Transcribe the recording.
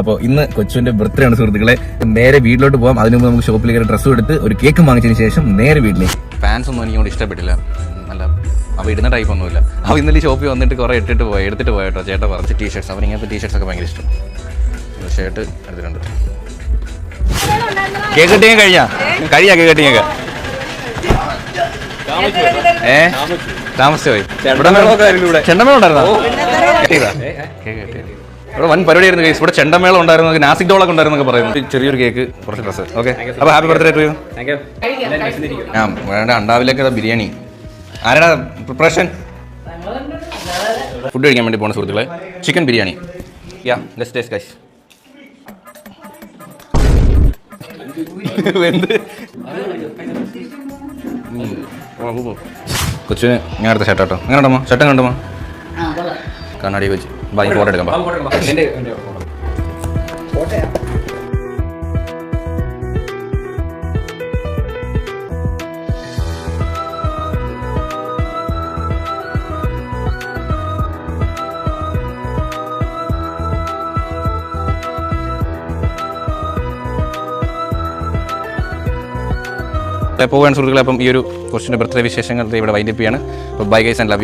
അപ്പോൾ ഇന്ന് കൊച്ചുവിന്റെ ബർത്ത്ഡേ ആണ് സുഹൃത്തുക്കളെ. നേരെ വീട്ടിലോട്ട് പോകാം അതിനു മുമ്പ് നമുക്ക് ഷോപ്പിലേക്ക് ഒരു ഡ്രസ്സും എടുത്ത് ഒരു കേക്ക് വാങ്ങിച്ചതിന് ശേഷം നേരെ വീട്ടിലേക്ക്. ഫാൻസ് ഒന്നും എനിക്കോട് ഇഷ്ടപ്പെട്ടില്ല. നല്ല അവ ഇടുന്ന ടൈപ്പ് ഒന്നുമില്ല. അവ ഇന്നലെ ഷോപ്പിൽ വന്നിട്ട് കുറെ ഇട്ടിട്ട് പോയി എടുത്തിട്ട് പോയിട്ടോ ചേട്ടാ പറഞ്ഞ ടീഷർട്സ് അവൻ ഇങ്ങനത്തെ ടീ ഷർട്ട്സ് ഒക്കെ ഭയങ്കര ഇഷ്ടം. ഷർട്ട് എടുത്തിട്ടുണ്ട്. കേക്ക് കട്ടിങ് കഴിഞ്ഞാ? കഴിയാ കേക്ക് കട്ടിങ് ഒക്കെ? ഏ? താമസിച്ചു? പോയി ഇവിടെ ചെണ്ടമേളം ഉണ്ടായിരുന്നോ? കേക്ക് കിട്ടിയത് ഇവിടെ വൻ പരിപാടിയായിരുന്നു കേസ് ഇവിടെ ചെണ്ടമേളം ഉണ്ടായിരുന്നു നാസിക് ഡോളൊക്കെ ഉണ്ടായിരുന്നു പറയുന്നത് പറയുന്നു. ഒരു ചെറിയൊരു കേക്ക് കുറച്ച് ഡ്രസ്സ് ഓക്കെ അപ്പോൾ ഹാപ്പി ബർത്ത്ഡേ ടു യു ആ വേണ്ട അണ്ടാവിലേക്ക് ബിരിയാണി. ആരാടാ പ്രിപ്പറേഷൻ ഫുഡ് കഴിക്കാൻ വേണ്ടി പോണ സുഹൃത്തുക്കളെ chicken biryani. Yeah guest taste guys കൊച്ചിന് ഞാൻ അടുത്ത ഷട്ടോ കേട്ടോ അങ്ങനെ ഉണ്ടമ്മ ഷർട്ട് കണ്ടമ്മ കണ്ണാടി വെച്ച്. ബാക്കി ഫോട്ടോ എടുക്കാം ബാ. പോകാൻ സുഹൃത്തുക്കളെ അപ്പം ഈ ഒരു കൊച്ചിന്റെ ബർത്ത്ഡേ വിശേഷങ്ങൾ ഇവിടെ വൈൻഡപ്പ് ചെയ്യാണ്. അപ്പോൾ ബൈ ഗൈസ് ആൻഡ് ലവ്